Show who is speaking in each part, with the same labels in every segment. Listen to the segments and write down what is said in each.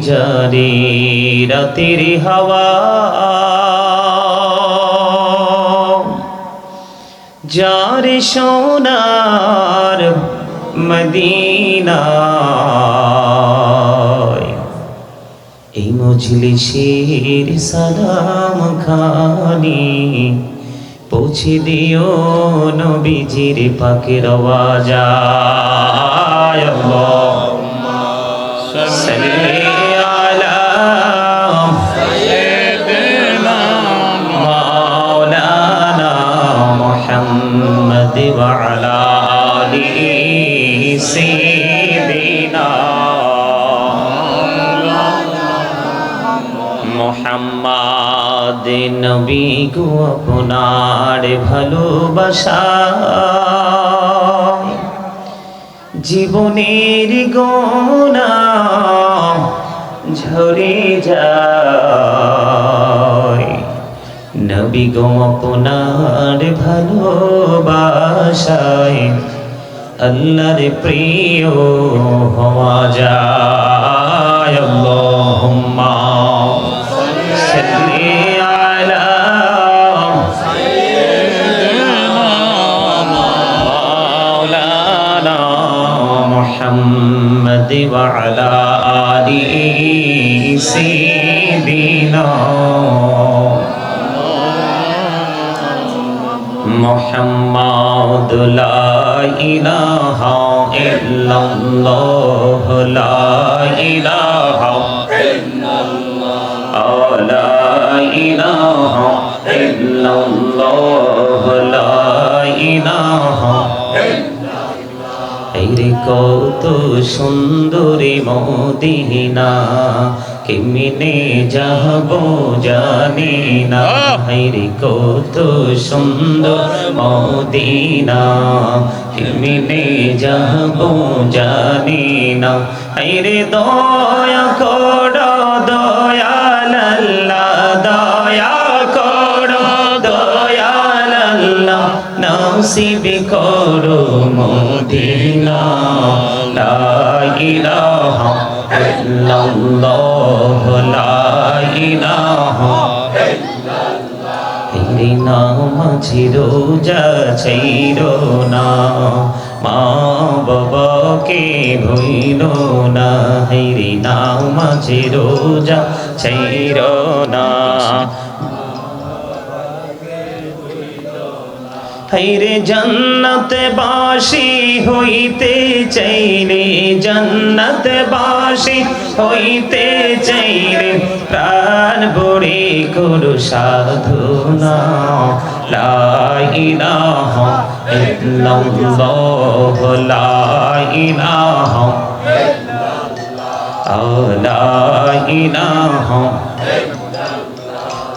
Speaker 1: জারি রাতের হাওয়া। যার সোনার মদিনায় এই মজলিসের সালাম খানি পৌঁছে দিও নবীজির পাকের আওয়াজায় আল্লাহুম্মা محمد وعلى آله سيدنا محمد নবী গো আপনার ভালোবাসা জীবনের গোনা ঝরে যায় নবী গো আপনার ভালোবাসায় আল্লাহর প্রিয় হওয়া যায়। আল্লাহুম্মা সাল্লি ইলাহা ইল্লাল্লাহ লা ইলাহা ইল্লাল্লাহ লা ইলাহা ইল্লাল্লাহ লা ইলাহা রে কত সুন্দরী মদিনা কেমনে যাব জানি না। রে কত সুন্দর মদিনা। কেমনে যাব জানি না। রে দয়া কর দয়াল আল্লাহ দয়া কর দয়াল আল্লাহ। নসিব করো মদিনা। লা ইলাহা illallah la ilaha তেরি নাম ছিরো যা ছিরো না। মা বাবাকে ভুইল না, হেরি নাম ছিরো যা ছিরো না। হাইরে জন্নতে বাসি হইতে চাইরে জন্নত বাসি হইতে চাইরে প্রাণ বড়ে করু সাধুনা লাইলাহ ইল্লাল্লাহ লাইলাহ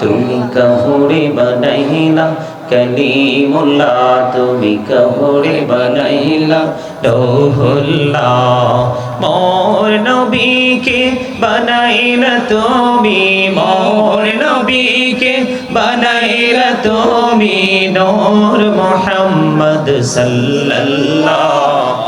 Speaker 1: তুমি কহুরে বনাইলা, কলিমুল্লাহ তুমি কহুরে বনাইলা। রোহুল্লাহ, মোর নবীকে বনাইলা তুমি, মোর নবীকে বনাইলা তুমি, নূর মুহাম্মদ সাল্লাল্লাহ।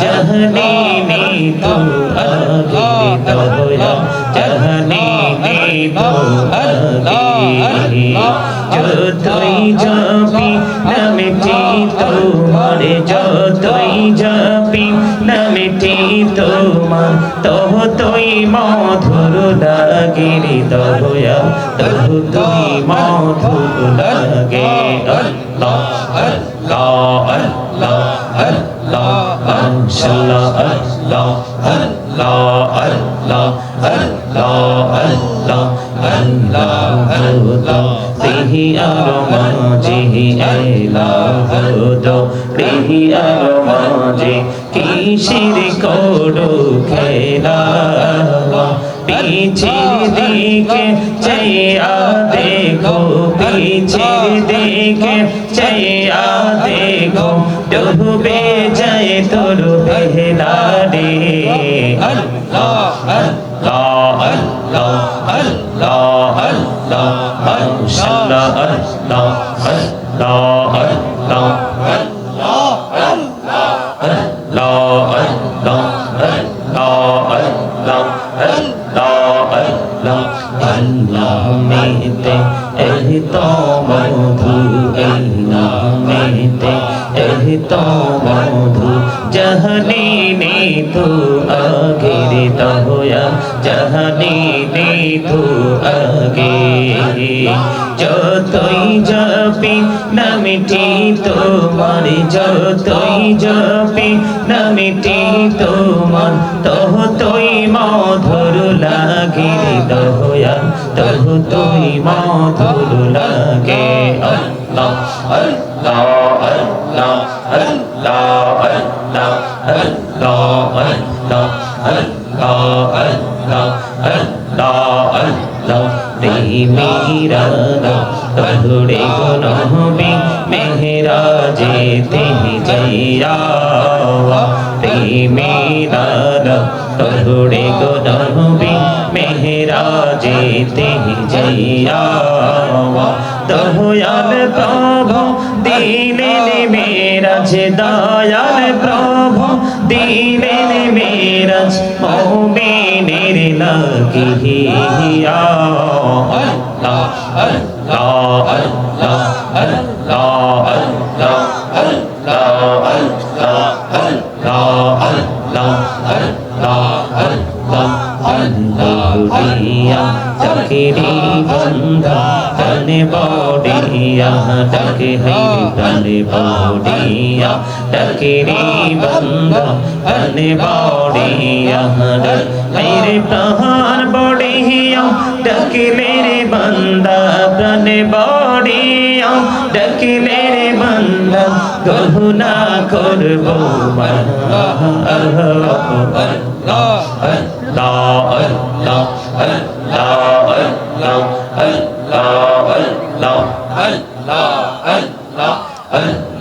Speaker 1: जहनी नी तू आगे दया जहनी नी तू आगे যতই যাবি নামেটি তোমার যতই যাবি নামেটি তোমার তহ তুই মধুর লাগে রে দয়া তহ তুই মধুর লাগে কিসির কোডো খেলা চাইয়া দেখো পিছির দিকে চাইয়া দেখো ডুবে যায় তোর বেহলা রে আল্লাহ আল্লাহ আল্লাহ আল্লাহ আল্লাহ মাশাআল্লাহ আল্লাহ আল্লাহ আল্লাহ আল্লাহ আল্লাহ আল্লাহ আল্লাহ আল্লাহ আল্লাহ আল্লাহ মেতে এহ তো মধু এই নামেতে, এই তো মধু জহনি নে তু আগে তহয়া, জহনি নে আগে নামিটি তোমার যতই জপি নামিটি তোমার তহ তুই মধুর লাগে দয়া তহ তুই মধুর লাগে আল্লাহ আল্লাহ আল্লাহ আল্লাহ আল্লাহ আল্লাহ আল্লাহ আল্লাহ আল্লাহ আল্লাহ আল্লাহ মেরা তহুড়ে মেহরাজে তেহি জাইরা প্রেমে দান করুণে গো নবী, মেহরাজে তেহি জাইরা দয়াল প্রভু দিলেন মেরাজ দয়াল প্রভু দিলেন মেরাজ মৌমিনের লাগিয়া तनबौडिया तकिरी बंदा तनबौडिया मेरे प्राण बौडिया डकिले रे बंदा तनबौडिया डकिले रे बंदा गुना करबो अल्लाह अल्लाह अल्लाह अल्लाह अल्लाह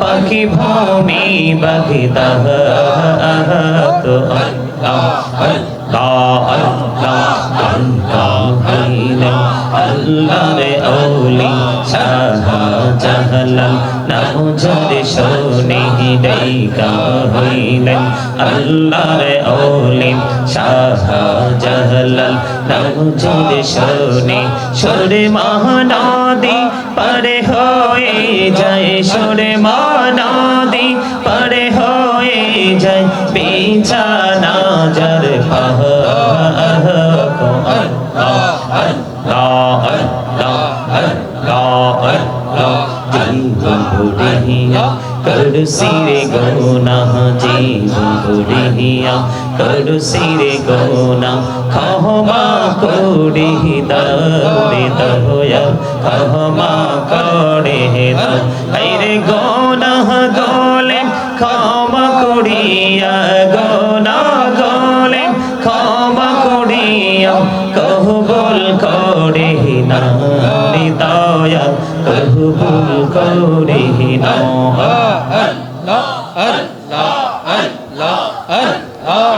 Speaker 1: পাখি ভূমি বাগিদা তো আল্লাহ আল্লাহ আল্লাহ আল্লাহ আল্লাহ রে ওলি শাহ জাহালাল নামুজার শোনে ডাইকা হইলেন। আল্লাহ রে ওলি শাহ জাহালাল হয়ে যায় সুরে মানদি পরে হয়ে যায় বিছানা যার कर सिरे गुनाह जीव गुड़िया করু সিরে গোনা, ক্ষমা করি দারে দয়া, ক্ষমা করে আইরে গোনা গলে, ক্ষমা করিয়া গোনা গলে, ক্ষমা করিয়া কহবুল করে না দয়া কহবুল করে না